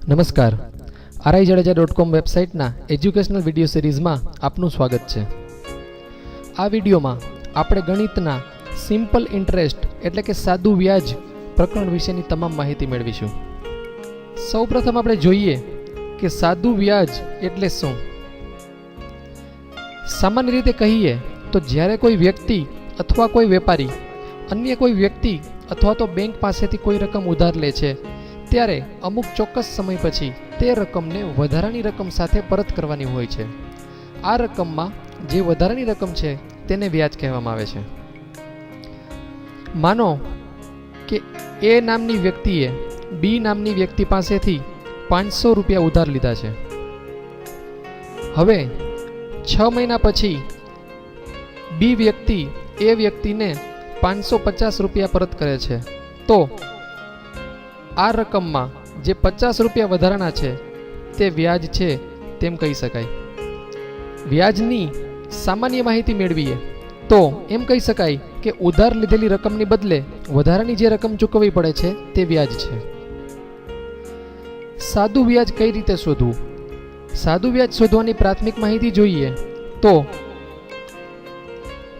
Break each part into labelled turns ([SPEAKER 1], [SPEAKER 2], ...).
[SPEAKER 1] નમસ્કાર. RI Jadeja dot com વેબસાઇટના educational video સિરીઝમાં આપનું સ્વાગત છે. આ વિડીયોમાં આપણે ગણિતના સિમ્પલ ઇન્ટરેસ્ટ એટલે કે સાદું વ્યાજ પ્રકરણ વિશેની તમામ માહિતી મેળવીશું. સૌપ્રથમ આપણે જોઈએ કે સાદું વ્યાજ એટલે શું? સામાન્ય રીતે કહીએ તો જ્યારે કોઈ વ્યક્તિ અથવા કોઈ વેપારી, અન્ય કોઈ વ્યક્તિ અથવા તો બેંક પાસેથી કોઈ રકમ ઉધાર લે છે ત્યારે અમુક ચોક્કસ સમય પછી તે રકમને વધારાની રકમ સાથે પરત કરવાની હોય છે. આ રકમમાં જે વધારાની રકમ છે તેને વ્યાજ કહેવામાં આવે છે. માનો કે એ નામની વ્યક્તિએ બી નામની વ્યક્તિ પાસેથી પાંચસો રૂપિયા ઉધાર લીધા છે. હવે છ મહિના પછી બી વ્યક્તિ એ વ્યક્તિને પાંચસો પચાસ રૂપિયા પરત કરે છે. તો આ રકમમાં જે પચાસ રૂપિયા વધારાના છે, તે વ્યાજ છે તેમ કહી શકાય. વ્યાજની સામાન્ય માહિતી મેળવીએ, તો એમ કહી શકાય કે ઉધાર લીધેલી રકમની બદલે વધારાની જે રકમ ચૂકવવી પડે છે, તે વ્યાજ છે. સાદું વ્યાજ કઈ રીતે શોધવું? સાદું વ્યાજ શોધવાની પ્રાથમિક માહિતી જોઈએ, તો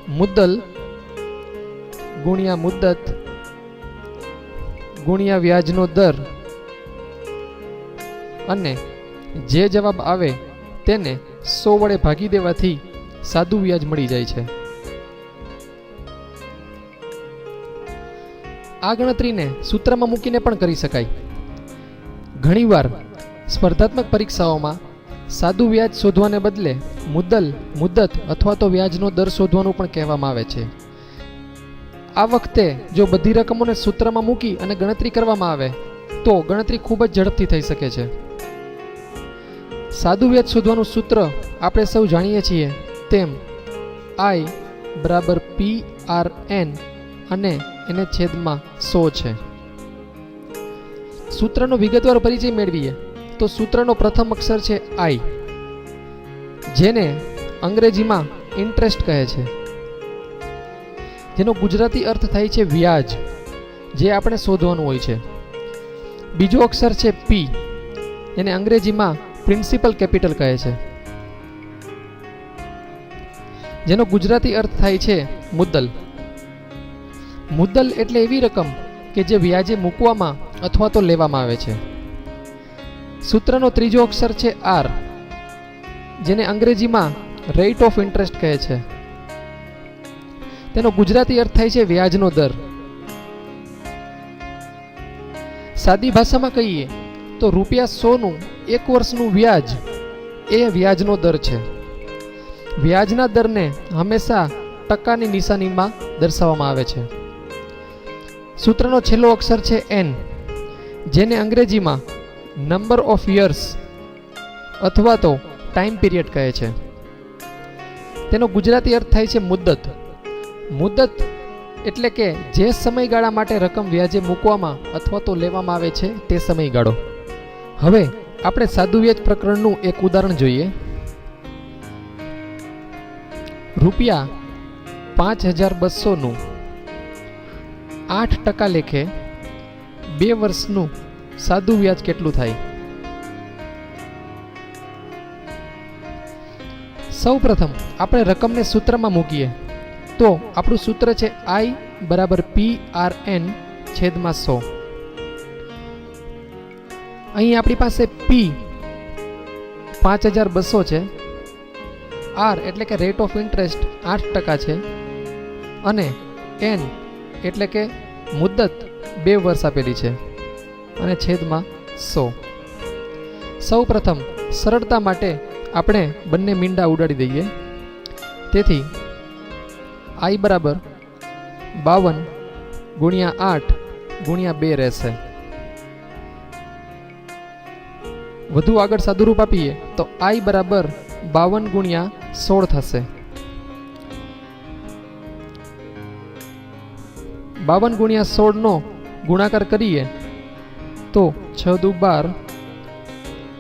[SPEAKER 1] મુદ્દલ ગુણ્યા મુદ્દત ગુણ્યા વ્યાજનો દર. અને જે જવાબ આવે તેને સો વડે ભાગી દેવાથી સાદું વ્યાજ મળી જાય છે. આ ગણતરીને સૂત્રમાં મૂકીને પણ કરી શકાય. ઘણીવાર સ્પર્ધાત્મક પરીક્ષાઓમાં સાદું વ્યાજ શોધવાને બદલે મુદ્દલ, મુદ્દત અથવા તો વ્યાજનો દર શોધવાનું પણ કહેવામાં આવે છે. આ વખતે જો બધી રકમોને સૂત્રમાં મૂકી અને ગણતરી કરવામાં આવે, તો ગણતરી ખૂબ જ ઝડપથી થઈ શકે છે. સાદું વ્યાજ શોધવાનું સૂત્ર આપણે સૌ જાણીએ છીએ, તેમ આઈ બરાબર પી આર એન અને એને છેદમાં સો છે. સૂત્રનો વિગતવાર પરિચય મેળવીએ, તો સૂત્રનો પ્રથમ અક્ષર છે આઈ જેને અંગ્રેજીમાં ઇન્ટરેસ્ટ કહે છે. જેનો ગુજરાતી અર્થ થાય છે વ્યાજ, જે આપણે શોધવાનું હોય છે. બીજો અક્ષર છે પી એને અંગ્રેજીમાં પ્રિન્સિપલ કેપિટલ કહે છે. જેનો ગુજરાતી અર્થ થાય છે મુદ્દલ. મુદ્દલ એટલે એવી રકમ કે જે વ્યાજે મૂકવામાં અથવા તો લેવામાં આવે છે. સૂત્રનો ત્રીજો અક્ષર છે આર જેને અંગ્રેજીમાં રેટ ઓફ ઇન્ટરેસ્ટ કહે છે. તેનો ગુજરાતી અર્થ થાય છે વ્યાજનો દર. સાદી ભાષામાં કહીએ તો રૂપિયા સોનું એક વર્ષનું વ્યાજ એ વ્યાજનો દર છે. વ્યાજના દરને હંમેશા ટકાની નિશાનીમાં દર્શાવવામાં આવે છે. સૂત્રનો છેલ્લો અક્ષર છે એન જેને અંગ્રેજીમાં નંબર ઓફ યર્સ અથવા તો ટાઈમ પીરિયડ કહે છે. તેનો ગુજરાતી અર્થ થાય છે મુદ્દત. મુદ્દત એટલે કે જે સમયગાળા માટે રકમ વ્યાજે મૂકવામાં અથવા તો લેવામાં આવે છે તે સમયગાળો. હવે આપણે સાદું વ્યાજ પ્રકરણનું એક ઉદાહરણ જોઈએ. રૂપિયા પાંચ હજાર બસોનું આઠ ટકા લેખે બે વર્ષનું સાદું વ્યાજ કેટલું થાય? સૌ પ્રથમ આપણે રકમને સૂત્રમાં મૂકીએ. તો આપણું સૂત્ર છે આઈ બરાબર પી આર એન છેદમાં સો. અહીં આપણી પાસે પી પાંચ હજાર બસો છે. આર એટલે કે રેટ ઓફ ઇન્ટરેસ્ટ આઠ ટકા છે અને એન એટલે કે મુદ્દત બે વર્ષ આપેલી છે અને છેદમાં સો. સૌ પ્રથમ સરળતા માટે આપણે બંને મીંડા ઉડાડી દઈએ. તેથી આઈ બરાબર બાવન ગુણ્યા આઠ ગુણ્યા બે રહેશે. વધુ આગળ સાદુરૂપ આપીએ તો આઈ બરાબર બાવન ગુણ્યા સોળ થશે. બાવન ગુણ્યા સોળનો ગુણાકાર કરીએ તો છ દુ બાર,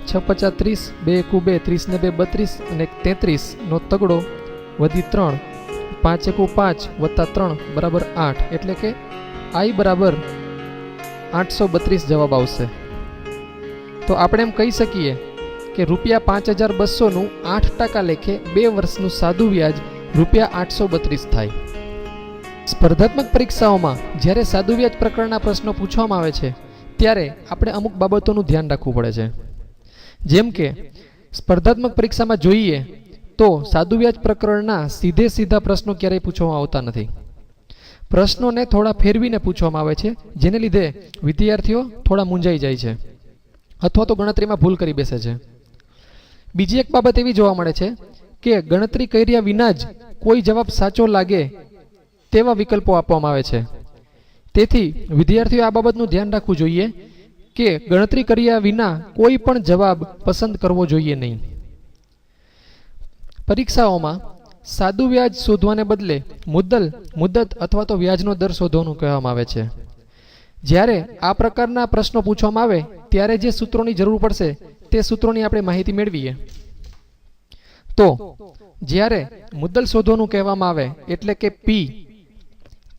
[SPEAKER 1] છ પચાસ ત્રીસ, બે એકુ બે, ત્રીસ ને બે બત્રીસ અને તેત્રીસ નો તગડો વધી ત્રણ. પાંચ એકુ પાંચ વત્તા ત્રણ બરાબર આઠ. એટલે કે આઈ બરાબર આઠસો બત્રીસ જવાબ આવશે. તો આપણે એમ કહી શકીએ કે રૂપિયા પાંચ હજાર બસોનું આઠ ટકા લેખે બે વર્ષનું સાદું વ્યાજ રૂપિયા આઠસો બત્રીસ થાય. સ્પર્ધાત્મક પરીક્ષાઓમાં જ્યારે સાદું વ્યાજ પ્રકરણના પ્રશ્નો પૂછવામાં આવે છે, ત્યારે આપણે અમુક બાબતોનું ધ્યાન રાખવું પડે છે. જેમ કે, સ્પર્ધાત્મક પરીક્ષામાં જોઈએ તો સાદું વ્યાજ પ્રકરણના સીધે સીધા પ્રશ્નો ક્યારેય પૂછવામાં આવતા નથી. પ્રશ્નોને થોડા ફેરવીને પૂછવામાં આવે છે, જેને લીધે વિદ્યાર્થીઓ થોડા મૂંઝાઈ જાય છે, અથવા તો ગણતરીમાં ભૂલ કરી બેસે છે. બીજી એક બાબત એવી જોવા મળે છે કે ગણતરી કર્યા વિના જ કોઈ જવાબ સાચો લાગે તેવા વિકલ્પો આપવામાં આવે છે. તેથી વિદ્યાર્થીઓ આ બાબતનું ધ્યાન રાખવું જોઈએ કે ગણતરી કર્યા વિના કોઈ પણ જવાબ પસંદ કરવો જોઈએ નહીં. પરીક્ષાઓમાં સાદું વ્યાજ શોધવાને બદલે મુદ્દલ, મુદ્દત અથવા તો વ્યાજનો દર શોધવાનું કહેવામાં આવે છે. જ્યારે આ પ્રકારના પ્રશ્નો પૂછવામાં આવે, ત્યારે જે સૂત્રોની જરૂર પડશે, તે સૂત્રોની આપણે માહિતી મેળવીએ. તો, જ્યારે મુદ્દલ શોધવાનું કહેવામાં આવે, એટલે કે પી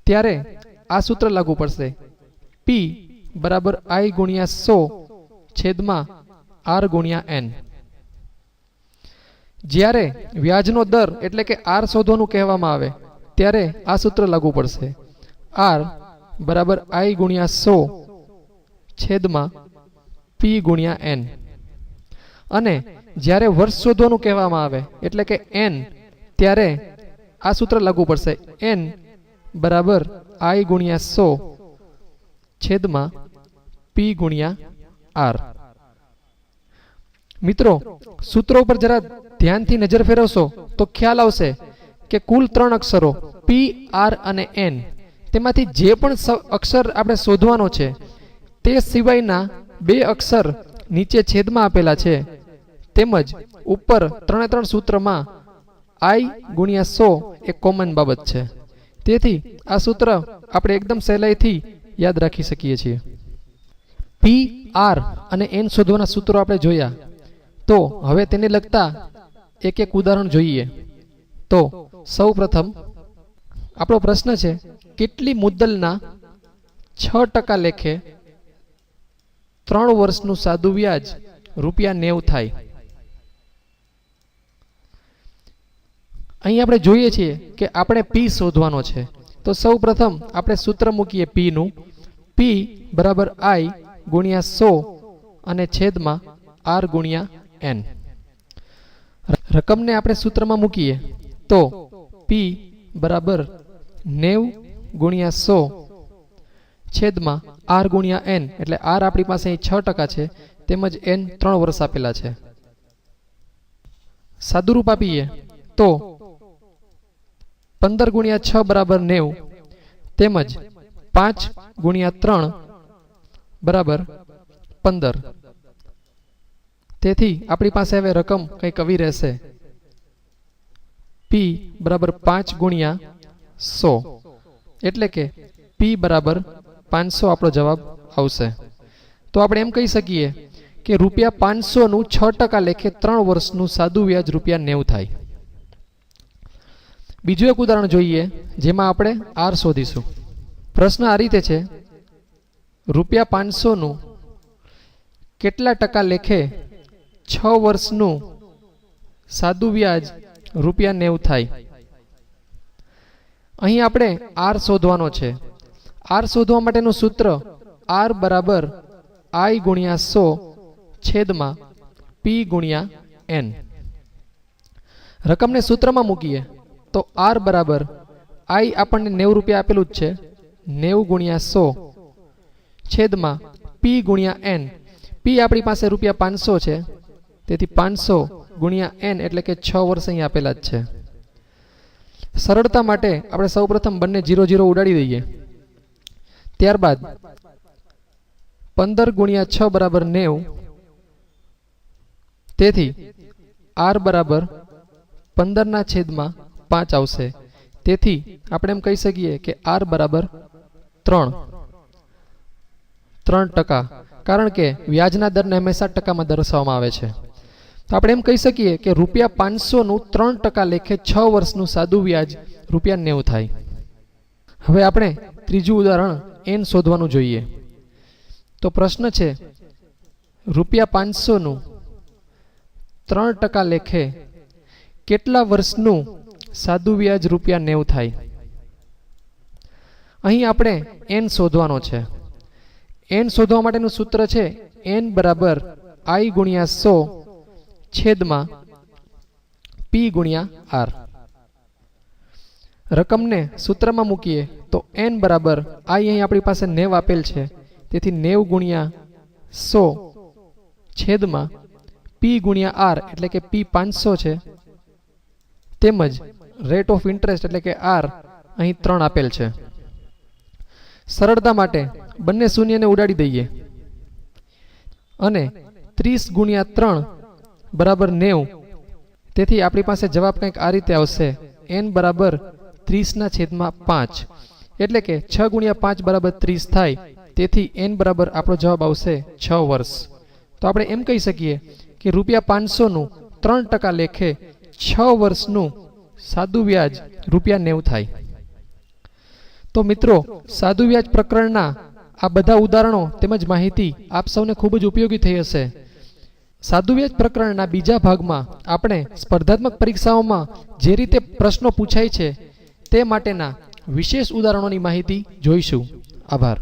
[SPEAKER 1] ત્યારે આ સૂત્ર લાગુ પડશે. પી બરાબર આઈ ગુણ્યા સો છેદમાં આર ગુણ્યા એન જ્યારે વ્યાજનો દર એટલે કે આર શોધવાનું કહેવામાં આવે, ત્યારે આ સૂત્ર લાગુ પડશે. આર બરાબર આઈ ગુણ્યા સો છેદમાં પી ગુણ્યા એન. અને જ્યારે વર્ષ શોધવાનું કહેવામાં આવે, એટલે કે એન, ત્યારે આ સૂત્ર લાગુ પડશે. એન બરાબર આઈ ગુણ્યા સો છેદમાં પી ગુણ્યા આર. મિત્રો, સૂત્રો ઉપર જરા ધ્યાનથી નજર ફેરવશો તો ખ્યાલ આવશે કે કુલ ત્રણ અક્ષરો પી આર અને એન તેમાંથી જે પણ અક્ષર આપણે શોધવાનો છે, તે સિવાયના બે અક્ષર નીચે છેદમાં આપેલા છે. તેમજ ઉપર ત્રણે ત્રણ સૂત્રમાં આઈ ગુણ્યા સો એ કોમન બાબત છે. તેથી આ સૂત્ર આપણે એકદમ સહેલાઈથી યાદ રાખી શકીએ છીએ. પી આર અને એન શોધવાના સૂત્રો આપણે જોયા. તો હવે તેને લગતા એક એક ઉદાહરણ જોઈએ. તો સૌ પ્રથમ આપણો પ્રશ્ન છે, કેટલી મુદ્દલના છ ટકા લેખે ત્રણ વર્ષનું સાદું વ્યાજ રૂપિયા નેવ થાય? અહીં આપણે જોઈએ છીએ કે આપણે પી શોધવાનો છે. તો સૌ પ્રથમ આપણે સૂત્ર મૂકીએ પી નું. પી બરાબર આઈ ગુણ્યા સો અને છેદમાં આર ગુણ્યા એન રકમને આપણે સૂત્રમાં મૂકીએ. તો પી બરાબર નેવ ગુણ્યા સો છેદમાં આર ગુણ્યા એન, એટલે આર આપણી પાસે અહીં છ ટકા છે, તેમજ એન ત્રણ વર્ષ આપેલા છે. સાદુરૂપ આપીએ. તો પંદર ગુણ્યા છ બરાબર નેવ, તેમજ પાંચ ગુણ્યા ત્રણ બરાબર પંદર. તેથી આપણી પાસે હવે રકમ કંઈક આવી રહેશે. પી બરાબર પાંચ ગુણ્યા સો. એટલે કે પી બરાબર પાંચસો આપણો જવાબ આવશે. તો આપણે એમ કહી શકીએ કે રૂપિયા પાંચસોનું છ ટકા લેખે ત્રણ વર્ષનું સાદું વ્યાજ રૂપિયા નેવું થાય. બીજું એક ઉદાહરણ જોઈએ જેમાં આપણે આર શોધીશું. પ્રશ્ન આ રીતે છે. રૂપિયા પાંચસોનું કેટલા ટકા લેખે છ વર્ષનું સાદું વ્યાજ રૂપિયા નેવું થાય. અહીં આપણે આર શોધવાનો છે. આર શોધવા માટેનું સૂત્ર આર બરાબર આઈ ગુણ્યા સો છેદમાં પી ગુણ્યા એન. રકમને સૂત્રમાં મૂકીએ તો આર બરાબર આઈ આપણને નેવું રૂપિયા આપેલું જ છે. નેવું ગુણ્યા સો છેદમાં પી ગુણ્યા એન. પી આપણી પાસે રૂપિયા પાંચસો છે. તેથી પાંચસો ગુણ્યા એન એટલે કે છ વર્ષ અહીં આપેલા જ છે. સરળતા માટે આપણે સૌપ્રથમ બંને જીરો જીરો ઉડાડી દઈએ. ત્યારબાદ પંદર ગુણ્યા છ બરાબર નેવ. તેથી આર બરાબર પંદરના છેદમાં પાંચ આવશે. તેથી આપણે એમ કહી શકીએ કે આર બરાબર ત્રણ. ત્રણ ટકા. કારણ કે વ્યાજના દરને હંમેશા ટકામાં દર્શાવવામાં આવે છે. તો આપણે એમ કહી શકીએ કે રૂપિયા પાંચસોનું ત્રણ ટકા લેખે છ વર્ષનું સાદું વ્યાજ રૂપિયા નેવું થાય. હવે આપણે ત્રીજું ઉદાહરણ એન શોધવાનું જોઈએ. તો પ્રશ્ન છે, રૂપિયા પાંચસોનું ત્રણ ટકા લેખે કેટલા વર્ષનું સાદું વ્યાજ રૂપિયા નેવું થાય? અહીં આપણે એન શોધવાનો છે. એન શોધવા માટેનું સૂત્ર છે, એન બરાબર આઈ ગુણ્યા સો છેદમાં પી ગુણ્યા આર રકમને સૂત્રમાં મૂકીએ તો એન બરાબર આઈ અહીં આપણી પાસે નેવ આપેલ છે. તેથી નેવ ગુણ્યા સો છેદમાં પી ગુણ્યા આર એટલે કે પી પાંચસો છે. તેમજ રેટ ઓફ ઇન્ટરેસ્ટ એટલે કે આર અહીં ત્રણ આપેલ છે. સરળતા માટે બંને શૂન્યને ઉડાડી દઈએ. અને ત્રીસ ગુણ્યા ત્રણ બરાબર નેવું. તેથી આપણી પાસે જવાબ કંઈક આ રીતે આવશે. એન બરાબર ત્રીસના છેદમાં પાંચ. એટલે કે છ ગુણ્યા પાંચ બરાબર ત્રીસ થાય. તેથી એન બરાબર આપણો જવાબ આવશે છ વર્ષ. તો આપણે એમ કહી શકીએ કે રૂપિયા પાંચસોનું ત્રણ ટકા લેખે છ વર્ષનું સાદું વ્યાજ રૂપિયા નેવું થાય. તો મિત્રો, સાદું વ્યાજ પ્રકરણના આ બધા ઉદાહરણો તેમજ માહિતી આપ સૌને ખૂબ જ ઉપયોગી થઈ હશે. સાદું વ્યાજ પ્રકરણના બીજા ભાગમાં આપણે સ્પર્ધાત્મક પરીક્ષાઓમાં જે રીતે પ્રશ્નો પૂછાય છે તે માટેના વિશેષ ઉદાહરણોની માહિતી જોઈશું. આભાર.